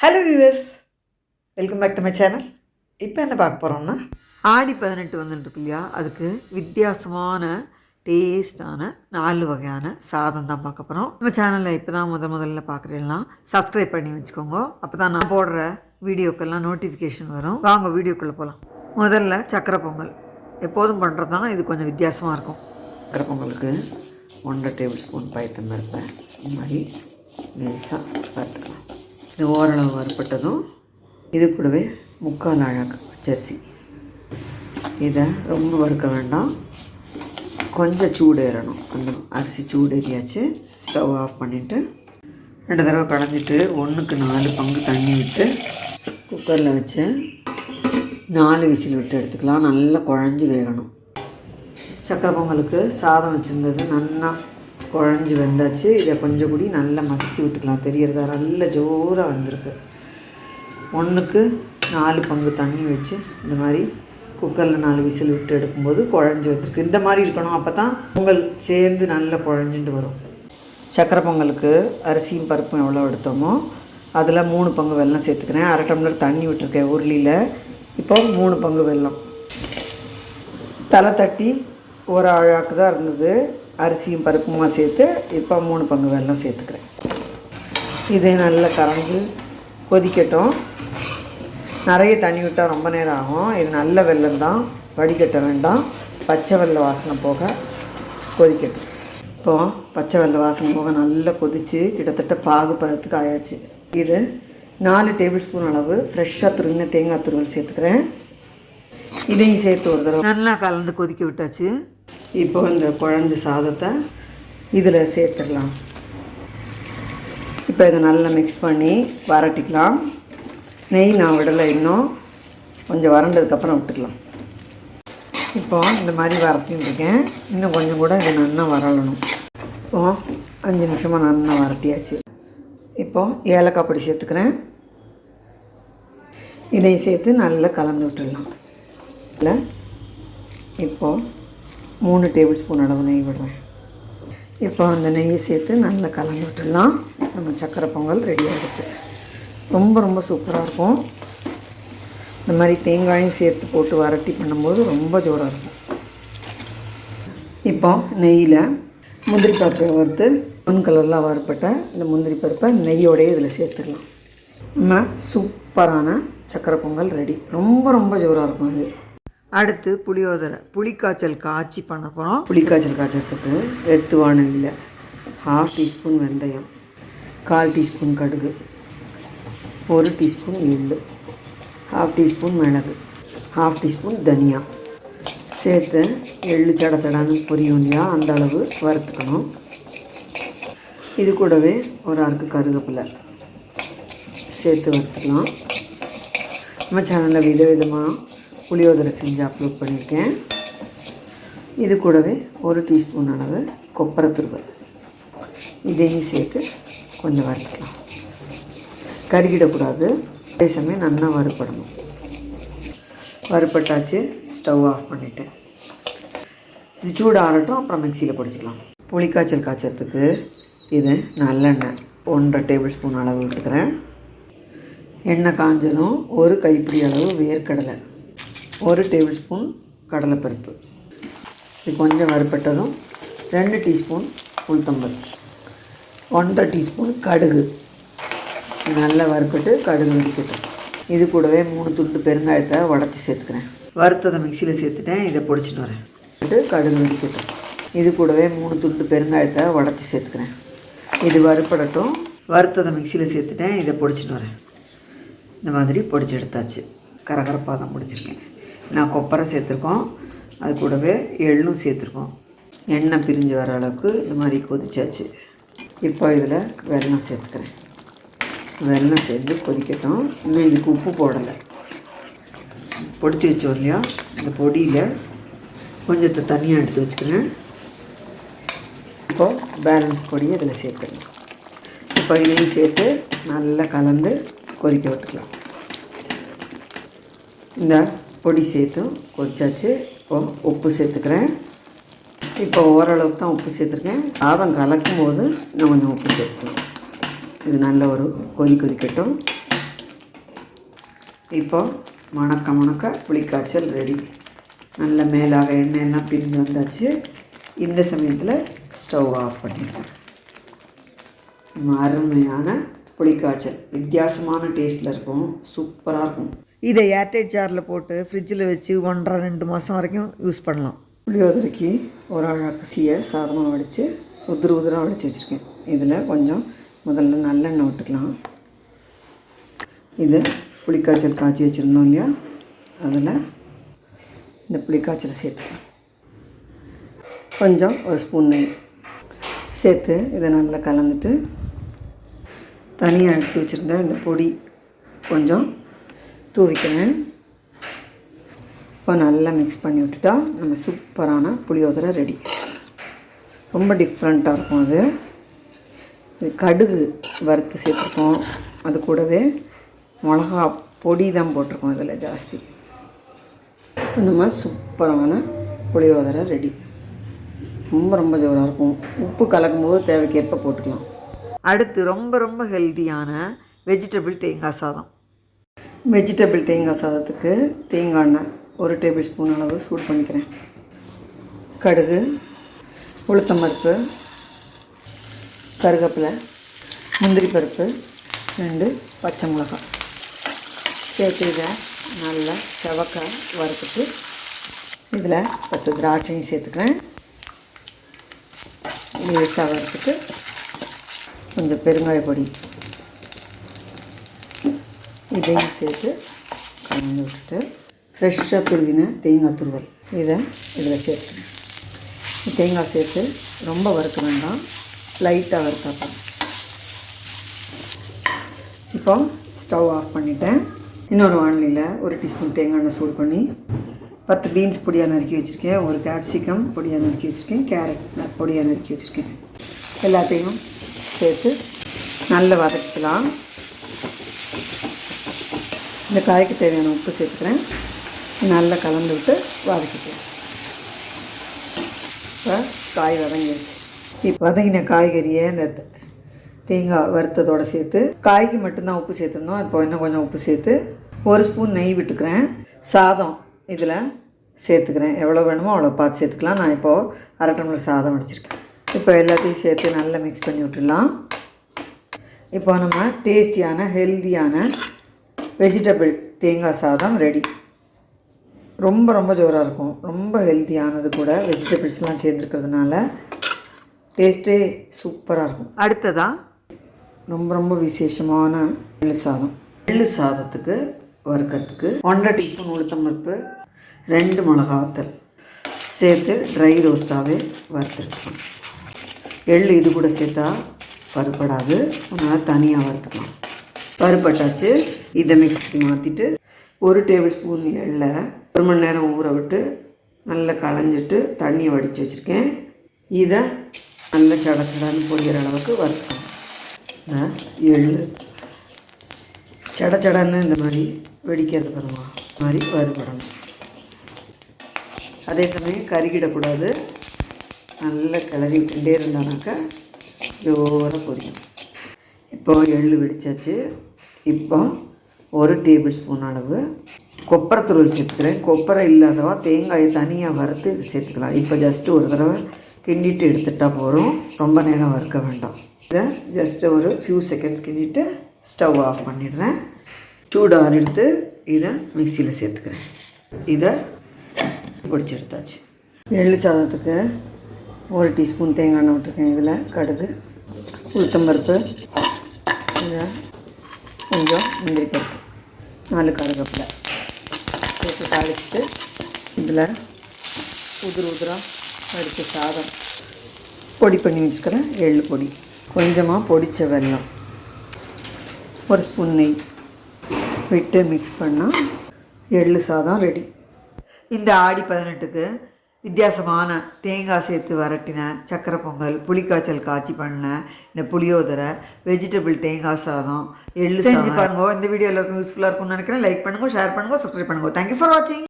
Hello viewers welcome back to my channel இப்போ என்ன பார்க்க போகிறோம்னா ஆடி பதினெட்டு வந்துட்டு இல்லையா? அதுக்கு வித்தியாசமான டேஸ்டான நாலு வகையான சாதம் தான் பார்க்க போகிறோம் நம்ம சேனலில் இப்போ தான் முத முதல்ல பார்க்குறீங்கன்னா சப்ஸ்கிரைப் பண்ணி வச்சுக்கோங்க. அப்போ தான் நான் போடுற வீடியோக்கெல்லாம் நோட்டிஃபிகேஷன் வரும். வாங்க வீடியோக்குள்ளே போகலாம் முதல்ல சக்கரை பொங்கல். எப்போதும் பண்ணுறது தான். இது கொஞ்சம் வித்தியாசமாக இருக்கும். சக்கரை பொங்கலுக்கு ஒன்றரை டேபிள் ஸ்பூன் பயத்தம் இருப்பேன் இந்த மாதிரி லேசாக பார்த்துக்கலாம் இது ஓரளவு வறுப்பட்டதும் இது கூடவே முக்கால் அழகு பச்சரிசி இதை ரொம்ப வறுக்க வேண்டாம். கொஞ்சம் சூடு ஏறணும். அந்த அரிசி சூடேறியாச்சு ஸ்டவ் ஆஃப் பண்ணிவிட்டு ரெண்டு தடவை கடைஞ்சிட்டு ஒன்றுக்கு நாலு பங்கு தண்ணி விட்டு குக்கரில் வச்சு நாலு விசில் விட்டு எடுத்துக்கலாம். நல்லா குழஞ்சி வேகணும். சக்கரை பொங்கலுக்கு சாதம் வச்சுருந்தது நல்லா குழஞ்சி வெந்தாச்சு. இதை கொஞ்சம் கூடி நல்லா மசிச்சு விட்டுக்கலாம். தெரியறதா நல்ல ஜோராக வந்திருக்கு. ஒன்றுக்கு நாலு பங்கு தண்ணி வச்சு இந்த மாதிரி குக்கரில் நாலு விசில் விட்டு எடுக்கும்போது குழஞ்சி வந்திருக்கு. இந்த மாதிரி இருக்கணும். அப்போ தான் பொங்கல் சேர்ந்து நல்லா குழஞ்சிட்டு வரும். சக்கரை பொங்கலுக்கு அரிசியும் பருப்பும் எவ்வளோ எடுத்தோமோ அதில் மூணு பங்கு வெல்லம் சேர்த்துக்கிறேன். அரை டம்ளர் தண்ணி விட்டுருக்கேன் உருளியில். இப்போ மூணு பங்கு வெல்லம். தலை தட்டி ஒரு அழாக்கு தான் இருந்தது. அரிசியும் பருப்புமா சேர்த்து இப்போ மூணு பங்கு வெல்லம் சேர்த்துக்கிறேன். இது நல்லா கரைஞ்சி கொதிக்கட்டும். நிறைய தண்ணி விட்டால் ரொம்ப நேரம் ஆகும். இது நல்ல வெள்ளம் தான். வடிகட்ட வேண்டாம். பச்சை வெள்ளை வாசனை போக கொதிக்கட்டும். இப்போ பச்சை வெள்ளை வாசனை போக நல்லா கொதித்து கிட்டத்தட்ட பாகு பதத்துக்கு ஆயாச்சு. இது நாலு டேபிள் ஸ்பூன் அளவு ஃப்ரெஷ்ஷாக துருவின தேங்காய் துருவல் சேர்த்துக்கிறேன். இதையும் சேர்த்து ஒரு தடவை நல்லா கலந்து கொதிக்க விட்டாச்சு. இப்போ இந்த குழஞ்ச சாதத்தை இதில் சேர்த்துடலாம். இப்போ இதை நல்லா மிக்ஸ் பண்ணி வரட்டிக்கலாம் நெய் நான் விடலை இன்னும். கொஞ்சம் வறண்டதுக்கப்புறம் விட்டுக்கலாம் இப்போ இந்த மாதிரி வரட்டின்னு இருக்கேன். இன்னும் கொஞ்சம் கூட இது நல்லா வரலணும் இப்போ அஞ்சு நிமிஷமாக நல்லா வரட்டியாச்சு இப்போ ஏலக்காய் பொடி சேர்த்துக்கிறேன். இதையும் சேர்த்து நல்லா கலந்து விட்டுடலாம். இல்லை? இப்போது மூணு டேபிள் ஸ்பூன் அளவு நெய் விடுறேன். இப்போ அந்த நெய்யை சேர்த்து நல்லா கலந்து விட்டுடலாம் நம்ம சக்கரை பொங்கல் ரெடி ரொம்ப ரொம்ப சூப்பராக இருக்கும். இந்த மாதிரி தேங்காயும் சேர்த்து போட்டு வரட்டி பண்ணும்போது ரொம்ப ஜோராக இருக்கும். இப்போ நெய்யில் முந்திரி பருப்பை வறுத்து பொன் கலரில் வறுப்பட்ட இந்த முந்திரி பருப்பை நெய்யோடையே இதில் சேர்த்துடலாம். நம்ம சூப்பரான சக்கரை பொங்கல் ரெடி. ரொம்ப ரொம்ப ஜோராக இருக்கும் இது அடுத்து புளியோதரை புளிக்காய்ச்சல் காய்ச்சி பண்ண போகிறோம் புளிக்காய்ச்சல் காய்ச்சறதுக்கு வெத்து வானலியில் ஹாஃப் டீஸ்பூன் வெந்தயம் கால் டீஸ்பூன் கடுகு ஒரு டீஸ்பூன் எள்ளு ஹாஃப் டீஸ்பூன் மிளகு ஹாஃப் டீஸ்பூன் தனியா. சேர்த்து எள்ளு சட சடான்னு பொரியும் இல்லையா அந்த அளவு வறுத்துக்கணும். இது கூடவே ஒரு அறுக்கு கருவேப்பிலை சேர்த்து வறுத்துக்கலாம். நம்ம சேனலில் விதவிதமாக புளியோதரை செஞ்சு அப்லோட் பண்ணியிருக்கேன். இது கூடவே ஒரு டீஸ்பூன் அளவு கொப்பரை துருவல். இதையும் சேர்த்து கொஞ்சம் வறுக்கலாம் கருகிடக்கூடாது. அதே சமயம் நல்லா வறுப்படணும் வறுப்பட்டாச்சு ஸ்டவ் ஆஃப் பண்ணிவிட்டேன் இது சூடு ஆறட்டும் அப்புறம் மிக்சியில் பொடிச்சிக்கலாம். புளிக்காய்ச்சல் காய்ச்சறதுக்கு இது நல்லெண்ணெய். ஒன்றரை டேபிள் ஸ்பூன் அளவு விட்டுக்கிறேன் எண்ணெய் காஞ்சதும் ஒரு கைப்பிடி அளவு வேர்க்கடலை. ஒரு டேபிள் ஸ்பூன் கடலைப்பருப்பு. இது கொஞ்சம் வறுப்பட்டதும் ரெண்டு டீஸ்பூன் உளுத்தம்பருப்பு. ஒன்றரை டீஸ்பூன் கடுகு. நல்லா வறுப்பட்டு கடுகு வெடிக்கட்டும். இது கூடவே மூணு துண்டு பெருங்காயத்தை உடச்சி சேர்த்துக்கிறேன். வறுத்ததை மிக்சியில் சேர்த்துட்டேன். இதை பிடிச்சின்னு வரேன். கடுகு வெடிக்கட்டும். இது கூடவே மூணு துண்டு பெருங்காயத்தை உடச்சி சேர்த்துக்கிறேன். இது வறுப்படட்டும் வறுத்ததை மிக்சியில் சேர்த்துட்டேன். இதை பிடிச்சின்னு வரேன். இந்த மாதிரி பொடிச்சு எடுத்தாச்சு. கரகரப்பாக தான் பிடிச்சிருக்கேன். நான் கொப்பரை சேர்த்துருக்கோம். அது கூடவே எள்ளும் சேர்த்துருக்கோம். எண்ணெய் பிரிஞ்சு வர அளவுக்கு இது மாதிரி கொதிச்சாச்சு. இப்போ இதில் வெல்லம் சேர்த்துக்கிறேன். வெல்லம் சேர்த்து கொதிக்கட்டும். இன்னும் இதுக்கு உப்பு போடலை. பொடிச்சு வச்சோம் இல்லையா? இந்த பொடியில் கொஞ்சத்தை தனியாக எடுத்து வச்சுக்கிறேன். இப்போது பேலன்ஸ் பொடியை இதில் சேர்த்துக்கலாம் இப்போ இதையும் சேர்த்து நல்லா கலந்து கொதிக்க விட்டுக்கலாம். இந்த பொடி சேர்த்தும் கொதிச்சாச்சு. இப்போ உப்பு சேர்த்துக்கிறேன். இப்போ ஓரளவுக்கு தான் உப்பு சேர்த்துருக்கேன். சாதம் கலக்கும் போது நான் கொஞ்சம் உப்பு சேர்த்துக்கணும். இது நல்ல ஒரு கொதி கொதிக்கட்டும். இப்போ மணக்க மணக்க புளிக்காய்ச்சல் ரெடி. நல்ல மேலாக எண்ணெயெல்லாம் பிரிஞ்சு வந்தாச்சு. இந்த சமயத்தில் ஸ்டவ் ஆஃப் பண்ணிடுறேன் அருமையான புளிக்காய்ச்சல். வித்தியாசமான டேஸ்ட்டில் இருக்கும். சூப்பராக இருக்கும். இதை ஏர்டைட் ஜாரில் போட்டு ஃப்ரிட்ஜில் வச்சு ஒன்றரை ரெண்டு மாதம் வரைக்கும் யூஸ் பண்ணலாம். புளியோதரைக்கு ஒரு அழகசியை சாதமாக வடித்து உதிர உதிராக வடித்து வச்சுருக்கேன். இதில் கொஞ்சம் முதல்ல நல்லெண்ணெய் விட்டுக்கலாம். இது புளிக்காய்ச்சல் காய்ச்சி வச்சுருந்தோம் இல்லையா? அதில் இந்த புளிக்காய்ச்சலை சேர்த்துக்கலாம். கொஞ்சம் ஒரு ஸ்பூன் நெய் சேர்த்து இதை நல்லா கலந்துட்டு தனியாக எடுத்து வச்சுருந்த இந்த பொடி கொஞ்சம் தூவிக்கிறேன். இப்போ நல்லா மிக்ஸ் பண்ணி விட்டுட்டா நம்ம சூப்பரான புளியோதரை ரெடி ரொம்ப டிஃப்ரெண்ட்டாக இருக்கும் அது. இது கடுகு வறுத்து சேர்த்துருக்கோம். அது கூடவே மிளகா பொடி தான் போட்டிருக்கோம் அதில் ஜாஸ்தி. நம்ம சூப்பரான புளியோதரை ரெடி ரொம்ப ரொம்ப ஜோராக இருக்கும். உப்பு கலக்கும்போது தேவைக்கேற்ப போட்டுக்கலாம். அடுத்து ரொம்ப ரொம்ப ஹெல்த்தியான வெஜிடபிள் தேங்காய் சாதம். வெஜிடபிள் தேங்காய் சாதத்துக்கு தேங்காய் எண்ணெய் ஒரு டேபிள் ஸ்பூன் அளவு சூட் பண்ணிக்கிறேன். கடுகு உளுத்தம் பருப்பு கருவேப்பிலை முந்திரி பருப்பு ரெண்டு பச்சை மிளகாய். சேர்த்து இதை நல்லா செவக்க வறுத்துட்டு இதில் பத்து திராட்சையும் சேர்த்துக்கிறேன். லேசாக வறுத்துட்டு கொஞ்சம் பெருங்காய பொடி இதையும் சேர்த்து கலந்து விட்டுட்டு ஃப்ரெஷ்ஷாக துருவின தேங்காய் துருவல். இதை இதில் சேர்த்துக்கணும் தேங்காய் சேர்த்து ரொம்ப வறுக்க வேண்டாம். லைட்டாக வறுத்தா இப்போ ஸ்டவ் ஆஃப் பண்ணிட்டேன். இன்னொரு வானிலையில் ஒரு டீஸ்பூன் தேங்காய் எண்ணெய் சூடு பண்ணி பத்து பீன்ஸ் பொடியாக நறுக்கி வச்சுருக்கேன். ஒரு கேப்சிகம் பொடியாக நறுக்கி வச்சுருக்கேன். கேரட் பொடியாக நறுக்கி வச்சுருக்கேன். எல்லாத்தையும் சேர்த்து நல்லா வதக்கலாம் இந்த காய்க்கு தேவையான உப்பு சேர்த்துக்கிறேன். நல்லா கலந்து விட்டு வதக்கிக்கிறேன் இப்போ காய் வதங்கிடுச்சு இப்போ வதங்கின காய்கறியை இந்த தேங்காய் வறுத்ததோடு சேர்த்து காய்க்கு மட்டும்தான் உப்பு சேர்த்துருந்தோம். இப்போ இன்னும் கொஞ்சம் உப்பு சேர்த்து ஒரு ஸ்பூன் நெய் விட்டுக்கிறேன். சாதம் இதில் சேர்த்துக்கிறேன். எவ்வளோ வேணுமோ அவ்வளோ பார்த்து சேர்த்துக்கலாம். நான் இப்போது அரை டம்ளர் சாதம் வடிச்சிருக்கேன். இப்போ எல்லாத்தையும் சேர்த்து நல்லா மிக்ஸ் பண்ணி விட்டுடலாம். இப்போ நம்ம டேஸ்டியான ஹெல்த்தியான வெஜிடபிள் தேங்காய் சாதம் ரெடி ரொம்ப ரொம்ப ஜோராக இருக்கும். ரொம்ப ஹெல்த்தியானது கூட வெஜிடபிள்ஸ்லாம் சேர்ந்துருக்கிறதுனால டேஸ்ட்டே சூப்பராக இருக்கும். அடுத்ததாக ரொம்ப ரொம்ப விசேஷமான எள்ளு சாதம். எள்ளு சாதத்துக்கு வறுக்கிறதுக்கு ஒன்றரை டீஸ்பூன் உளுத்தம்பருப்பு ரெண்டு மிளகா வத்தல் சேர்த்து ட்ரை ரோஸ்ட்டாகவே வறுத்துருக்கணும் எள்ளு இது கூட சேர்த்தா பருப்படாது அதனால் தனியாக வறுத்துக்கலாம். பருப்பட்டாச்சு. இதை மிக்ஸிக்கு மாற்றிட்டு ஒரு டேபிள் ஸ்பூன் எள்ளை ஒரு மணி நேரம் ஊற விட்டு நல்லா களைஞ்சிட்டு தண்ணியை வடித்து வச்சுருக்கேன். இதை நல்லா சட பொரியிற அளவுக்கு வறுக்கணும். எள் எள்ளு சட சடன்னு இந்த மாதிரி வெடிக்கிறது பாருமா இந்த மாதிரி வறுபடணும். அதே சமயம் கருகிடக்கூடாது. நல்லா கிளறி விட்டுட்டே இருந்தானாக்கா ஜோராக பொரியும். இப்போ எள்ளு வெடிச்சாச்சு. இப்போ ஒரு டேபிள் ஸ்பூன் அளவு கொப்பரை துருவல் சேர்த்துக்கிறேன். கொப்பரை இல்லாதவா தேங்காயை தனியாக வறுத்து இது சேர்த்துக்கலாம். இப்போ ஜஸ்ட்டு ஒரு தடவை கிண்டிட்டு எடுத்துட்டால் போகிறோம் ரொம்ப நேரம் வறுக்க வேண்டாம். இதை ஜஸ்ட்டு ஒரு ஃபியூ செகண்ட்ஸ் கிண்டிட்டு ஸ்டவ் ஆஃப் பண்ணிடுறேன். சூடாக எடுத்து இதை மிக்சியில் சேர்த்துக்கிறேன். இதை பிடிச்சி எடுத்தாச்சு. எள்ளு சாதத்துக்கு ஒரு டீஸ்பூன் தேங்காய் எண்ணெய் விட்டுருக்கேன் இதில் கடுகு உளுத்தம்பருப்பு இதை கொஞ்சம் முந்திரி பருப்பு நாலு கருவேப்பிலை. சேர்த்து தாளிச்சுட்டு இதில் உதிர் உதிராக அடித்த சாதம். பொடி பண்ணி வச்சுக்கிறேன். எள்ளு பொடி. கொஞ்சமாக பொடித்த வெல்லம். ஒரு ஸ்பூன் நெய் விட்டு மிக்ஸ் பண்ணால் எள்ளு சாதம் ரெடி இந்த ஆடி பதினெட்டுக்கு வித்தியாசமான தேங்காய் சேர்த்து வரட்டின சக்கரை பொங்கல் புளிக்காய்ச்சல் காய்ச்சி பண்ண இந்த புளியோதரை வெஜிடபிள் தேங்காய் சாதம் எள்ளு செஞ்சு பாருங்க. இந்த வீடியோ எல்லாருக்கும் யூஸ்ஃபுல்லாக இருக்கும்னு நினைக்கிறேன். லைக் பண்ணுங்க ஷேர் பண்ணுங்க சப்ஸ்கிரைப் பண்ணுங்க. தேங்க்யூ ஃபார் வாட்சிங்